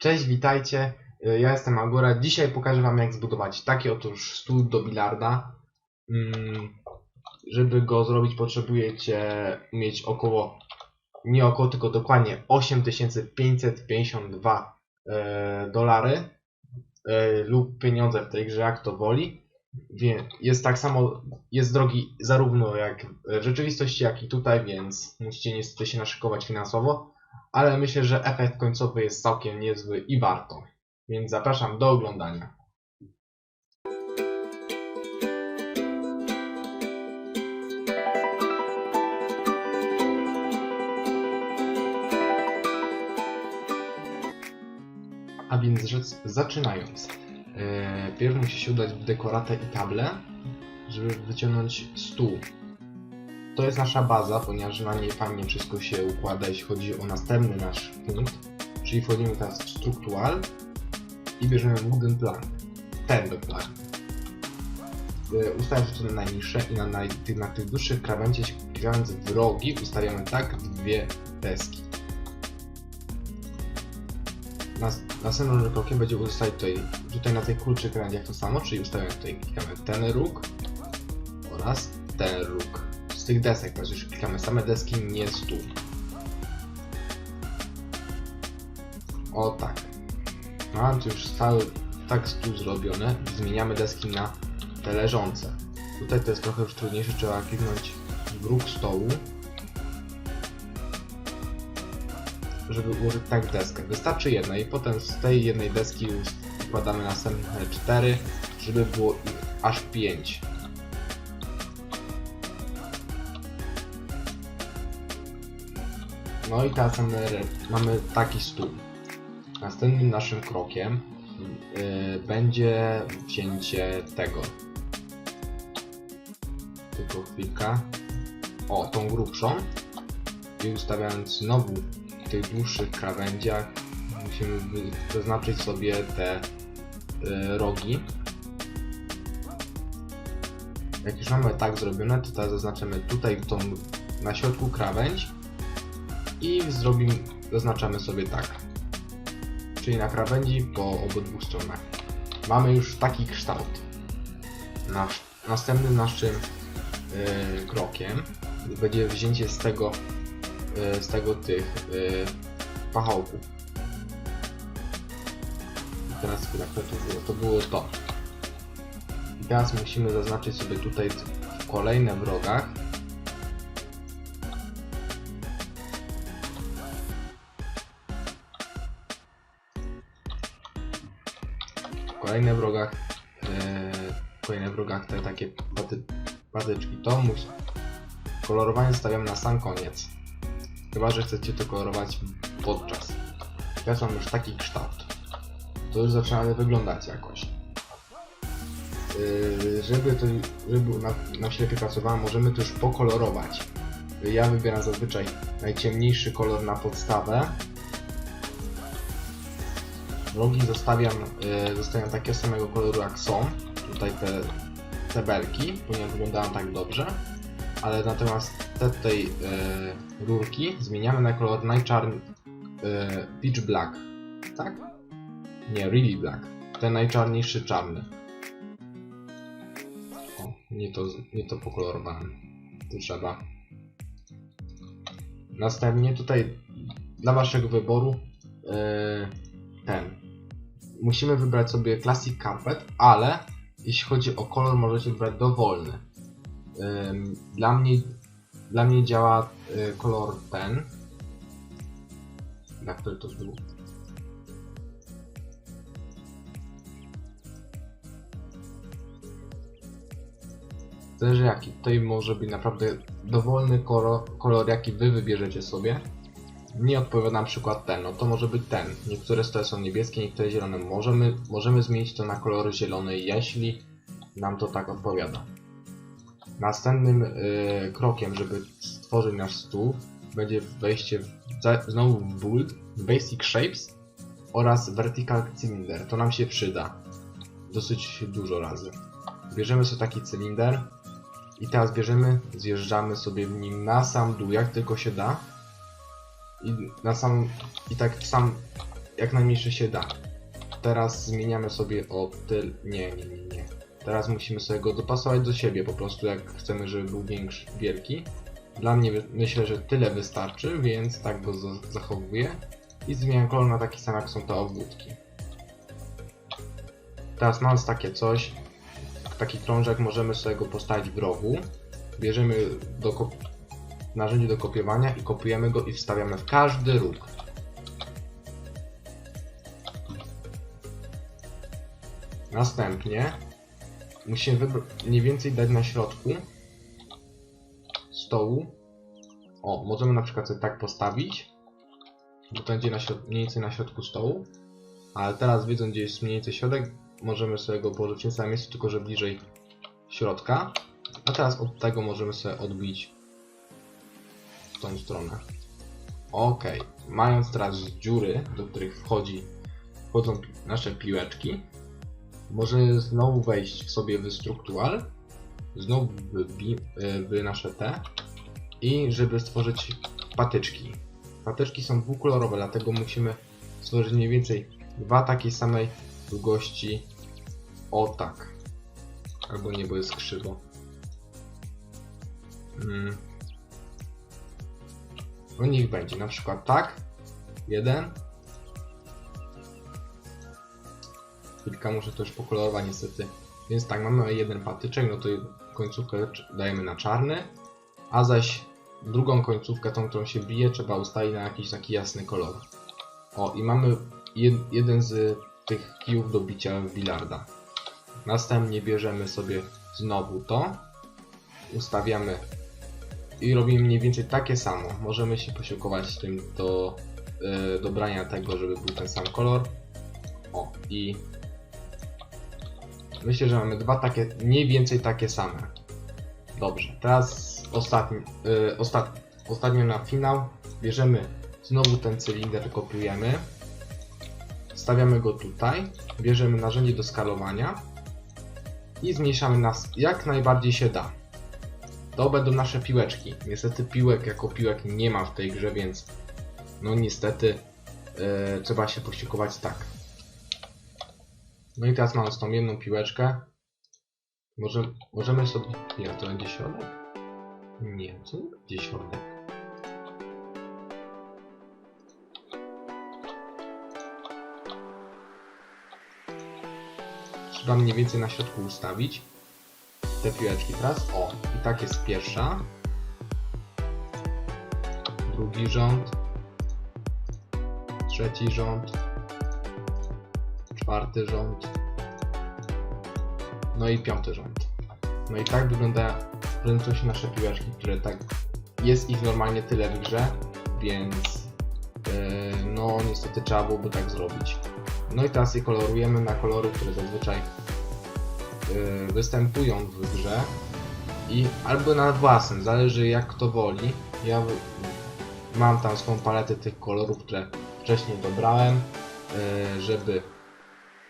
Cześć, witajcie. Y, Ja jestem Agora. Dzisiaj pokażę Wam, jak zbudować taki otóż stół do bilarda. Mm, Żeby go zrobić, potrzebujecie mieć około, nie około, tylko dokładnie 8552 e, dolary e, lub pieniądze w tej grze, jak to woli. Jest tak samo, jest drogi zarówno jak w rzeczywistości, jak i tutaj, więc musicie niestety się naszykować finansowo ale myślę, że efekt końcowy jest całkiem niezły i warto. Więc zapraszam do oglądania. A więc rzecz, zaczynając. Yy, pierw musi się udać w dekoratę i table, żeby wyciągnąć stół. To jest nasza baza, ponieważ na niej fajnie wszystko się układa, jeśli chodzi o następny nasz punkt. Czyli wchodzimy teraz w struktural i bierzemy wooden plank. Ten dokładnie. Yy, Ustawiam rzeczy na najniższe i na, naj, na tych dłuższych krawędziach, krawędzi w rogi ustawiamy tak dwie deski. Nas, następnym krokiem będzie ustawić tutaj, tutaj na tej krótszych krawędziach to samo, czyli ustawiamy tutaj, klikamy ten róg oraz ten róg tych desek, teraz już klikamy same deski, nie stół. O tak. Mam tu już cały tak stół zrobiony. Zmieniamy deski na te leżące. Tutaj to jest trochę już trudniejsze, trzeba kliknąć w stołu. Żeby ułożyć tak deskę. Wystarczy jedna i potem z tej jednej deski już układamy następne cztery, żeby było ich aż pięć. No i teraz mamy, mamy taki stół. Następnym naszym krokiem yy, będzie wzięcie tego. Tylko chwilkę. O, tą grubszą. I ustawiając znowu w tych dłuższych krawędziach musimy wyznaczyć sobie te yy, rogi. Jak już mamy tak zrobione, to teraz zaznaczymy tutaj tą na środku krawędź i zrobimy, zaznaczamy sobie tak. Czyli na krawędzi po obydwu stronach. Mamy już taki kształt. Nasz, następnym naszym yy, krokiem będzie wzięcie z tego, yy, z tego tych yy, pachołków. Teraz chwila, co to było? To było to. I teraz musimy zaznaczyć sobie tutaj w kolejne wrogach w kolejnych wrogach e, w kolejnych wrogach te takie paty, patyczki. To musi kolorowanie zostawiam na sam koniec. Chyba, że chcecie to kolorować podczas. Teraz mam już taki kształt. To już zaczyna wyglądać jakoś. Yy, żeby to żeby nam się lepiej pracowało możemy to już pokolorować. Ja wybieram zazwyczaj najciemniejszy kolor na podstawę Rogi zostawiam, y, zostawiam takiego samego koloru jak są. Tutaj te, te belki, ponieważ wyglądają tak dobrze. Ale natomiast te tutaj y, rurki zmieniamy na kolor najczarny y, Pitch Black. Tak? Nie, Really Black. Ten najczarniejszy czarny. O, nie to, nie to pokolorowałem. Tu trzeba. Następnie tutaj dla waszego wyboru y, ten. Musimy wybrać sobie Classic Carpet, ale jeśli chodzi o kolor, możecie wybrać dowolny. Dla mnie, dla mnie działa y, kolor ten. Na który to był? Zależy jaki. Tutaj może być naprawdę dowolny kolor, kolor jaki wy wybierzecie sobie nie odpowiada na przykład ten, no to może być ten. Niektóre stoły są niebieskie, niektóre zielone. Możemy, możemy zmienić to na kolor zielony, jeśli nam to tak odpowiada. Następnym y, krokiem, żeby stworzyć nasz stół, będzie wejście w, znowu w Build, Basic Shapes oraz Vertical Cylinder. To nam się przyda dosyć dużo razy. Bierzemy sobie taki cylinder i teraz bierzemy, zjeżdżamy sobie w nim na sam dół, jak tylko się da i na sam i tak sam jak najmniejsze się da. Teraz zmieniamy sobie o tyl... Nie, nie, nie, nie. Teraz musimy sobie go dopasować do siebie po prostu, jak chcemy, żeby był większy, wielki. Dla mnie myślę, że tyle wystarczy, więc tak go za- zachowuję. I zmieniam kolor na taki sam, jak są te obwódki. Teraz mając takie coś, taki krążek, możemy sobie go postawić w rogu. Bierzemy do narzędzie do kopiowania i kopiujemy go i wstawiamy w każdy róg. Następnie musimy mniej więcej dać na środku stołu. O, możemy na przykład sobie tak postawić, bo to będzie na mniej więcej na środku stołu. Ale teraz wiedząc gdzie jest mniej więcej środek, możemy sobie go położyć w tym samym miejscu, tylko że bliżej środka. A teraz od tego możemy sobie odbić w tą stronę. Ok, mając teraz dziury, do których wchodzi, wchodzą nasze piłeczki, możemy znowu wejść sobie w Structural, znowu w, w nasze te i żeby stworzyć patyczki. Patyczki są dwukolorowe, dlatego musimy stworzyć mniej więcej dwa takiej samej długości o tak. Albo nie, bo jest krzywo. Mm. No niech będzie, na przykład tak. Jeden. Chwilka, muszę to już pokolorować niestety. Więc tak, mamy jeden patyczek, no to końcówkę dajemy na czarny. A zaś drugą końcówkę, tą, którą się bije, trzeba ustawić na jakiś taki jasny kolor. O, i mamy jed, jeden z tych kijów do bicia bilarda. Następnie bierzemy sobie znowu to, ustawiamy i robimy mniej więcej takie samo. Możemy się posiłkować tym do e, dobrania tego, żeby był ten sam kolor. O, i myślę, że mamy dwa takie, mniej więcej takie same. Dobrze, teraz ostatni, e, ostat, ostatnio na finał bierzemy znowu ten cylinder, kopiujemy, stawiamy go tutaj, bierzemy narzędzie do skalowania i zmniejszamy nas jak najbardziej się da. To będą nasze piłeczki. Niestety piłek jako piłek nie ma w tej grze, więc no niestety e, trzeba się posiłkować tak. No i teraz mamy z tą jedną piłeczkę. Może, możemy sobie... Nie, to będzie środek? Nie, to nie będzie środek. Trzeba mniej więcej na środku ustawić te piłeczki teraz. O, i tak jest pierwsza. Drugi rząd. Trzeci rząd. Czwarty rząd. No i piąty rząd. No i tak wygląda, prezentują się nasze piłeczki, które tak... Jest ich normalnie tyle w grze, więc... Yy, no niestety trzeba byłoby tak zrobić. No i teraz je kolorujemy na kolory, które zazwyczaj występują w grze i albo na własnym, zależy jak kto woli. Ja mam tam swoją paletę tych kolorów, które wcześniej dobrałem, y, żeby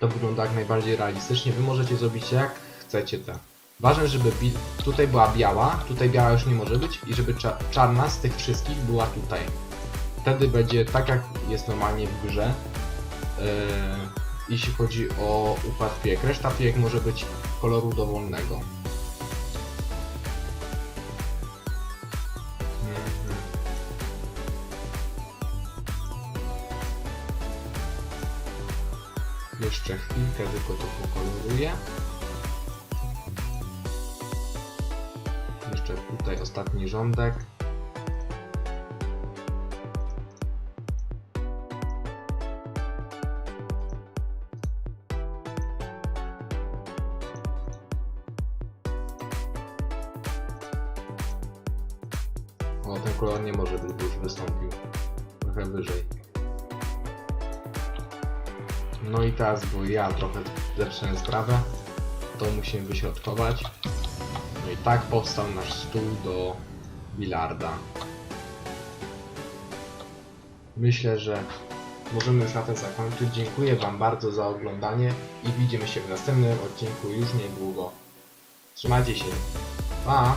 to wygląda jak najbardziej realistycznie. Wy możecie zrobić jak chcecie te. Ważne, żeby tutaj była biała, tutaj biała już nie może być i żeby cza- czarna z tych wszystkich była tutaj. Wtedy będzie tak jak jest normalnie w grze, Yy, jeśli chodzi o układ piłek. Reszta piłek może być koloru dowolnego. Mhm. Jeszcze chwilkę tylko to pokoloruję. Jeszcze tutaj ostatni rządek. O, ten kolor nie może być, bo już wystąpił trochę wyżej. No i teraz, bo ja trochę zepsułem sprawę, to musimy wyśrodkować. No i tak powstał nasz stół do bilarda. Myślę, że możemy już na tym zakończyć. Dziękuję Wam bardzo za oglądanie i widzimy się w następnym odcinku już niedługo. Trzymajcie się. Pa!